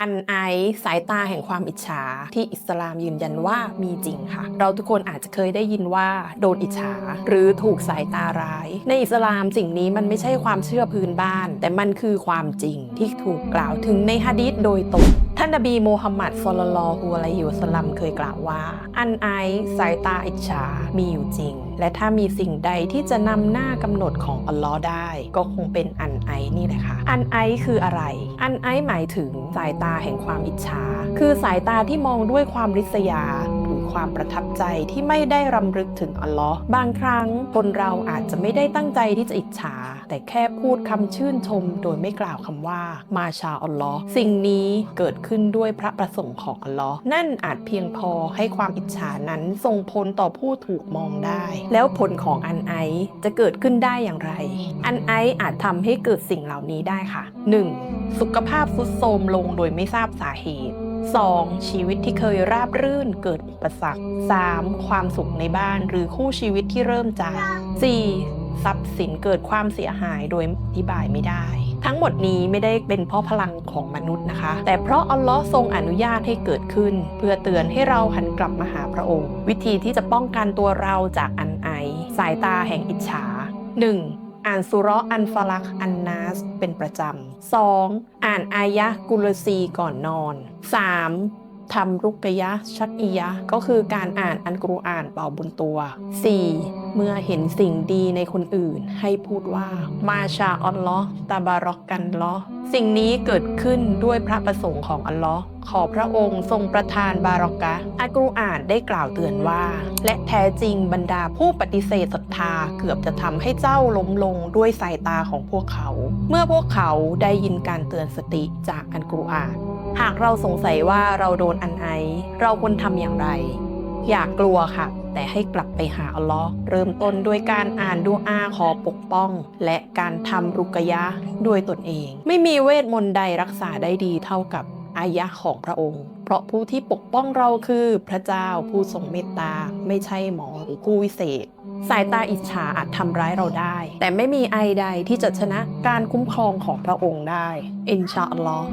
อันไอสายตาแห่งความอิจฉาที่อิสลามยืนยันว่ามีจริงค่ะ เราทุกคนอาจจะเคยได้ยินว่าโดนอิจฉา หรือถูกสายตาร้าย ในอิสลามสิ่งนี้มันไม่ใช่ความเชื่อพื้นบ้าน แต่มันคือความจริงที่ถูกกล่าวถึงในฮะดีษโดยตรงานนบีโมฮัมหมัดสุลลัลฮุอะลัยฮิวสลัมเคยกล่าวว่า อันไอสายตาอิจฉามีอยู่จริง และถ้ามีสิ่งใดที่จะนำหน้ากำหนดของอัลลอฮ์ได้ ก็คงเป็นอันไอนี่แหละค่ะอันไอคืออะไร อันไอหมายถึงสายตาแห่งความอิจฉา คือสายตาที่มองด้วยความริษยา ความประทับใจที่ไม่ได้รำลึกถึงอัลลอฮ์บางครั้งคนเราอาจจะไม่ได้ตั้งใจที่จะอิจฉา แต่แค่พูดคำชื่นชม โดยไม่กล่าวคำว่า มาชาอัลลอฮ์สิ่งนี้เกิดขึ้นด้วยพระประสงค์ของอัลลอฮ์นั่นอาจเพียงพอให้ความอิจฉานั้นส่งผลต่อผู้ถูกมองได้ แล้วผลของอันไอจะเกิดขึ้นได้อย่างไร อันไออาจทำให้เกิดสิ่งเหล่านี้ได้ค่ะ 1. สุขภาพทรุดโทรมลงโดยไม่ทราบสาเหตุ 2. ชีวิตที่เคยราบรื่นเกิดอุปสรรค 3. ความสุขในบ้านหรือคู่ชีวิตที่เริ่มจาง 4. ทรัพย์สินเกิดความเสียหายโดยอธิบายไม่ได้ทั้งหมดนี้ไม่ได้เป็นเพราะพลังของมนุษย์นะคะ แต่เพราะอัลลอฮ์ทรงอนุญาตให้เกิดขึ้น เพื่อเตือนให้เราหันกลับมาหาพระองค์ วิธีที่จะป้องกันตัวเราจากอันไอ สายตาแห่งอิจฉา 1. อ่านสุเราะห์อันฟาลักอันนาสเป็นประจำ 2. อ่านอายะกุลซีก่อนนอน 3. ทำรุกยะ ชักอียะ ก็คือการอ่านอันกุรอานเป่าบนตัว 4. เมื่อเห็นสิ่งดีในคนอื่น ให้พูดว่า มาชาอัลลอฮ์ตาบารอกกันลอสิ่งนี้เกิดขึ้นด้วยพระประสงค์ของอัลลอฮ์ขอพระองค์ทรงประทานบารอกะอัลกุรอานได้กล่าวเตือนว่า และแท้จริงบรรดาผู้ปฏิเสธศรัทธาเกือบจะทำให้เจ้าล้มลงด้วยสายตาของพวกเขา เมื่อพวกเขาได้ยินการเตือนสติจากอัลกุรอาน หากเราสงสัยว่าเราโดนอันไอ เราควรทำอย่างไร อย่ากลัวค่ะ แต่ให้กลับไปหาอัลลอฮ์เริ่มต้นด้วยการอ่านดูอาขอปกป้อง และการทำรุกยะด้วยตนเอง ไม่มีเวทมนต์ใดรักษาได้ดีเท่ากับอายะของพระองค์ เพราะผู้ที่ปกป้องเราคือพระเจ้าผู้ทรงเมตตา ไม่ใช่หมอหรือผู้วิเศษ สายตาอิจฉาอาจทำร้ายเราได้ แต่ไม่มีไอใดที่จะชนะการคุ้มครองของพระองค์ได้ อินชาอัลลอฮ์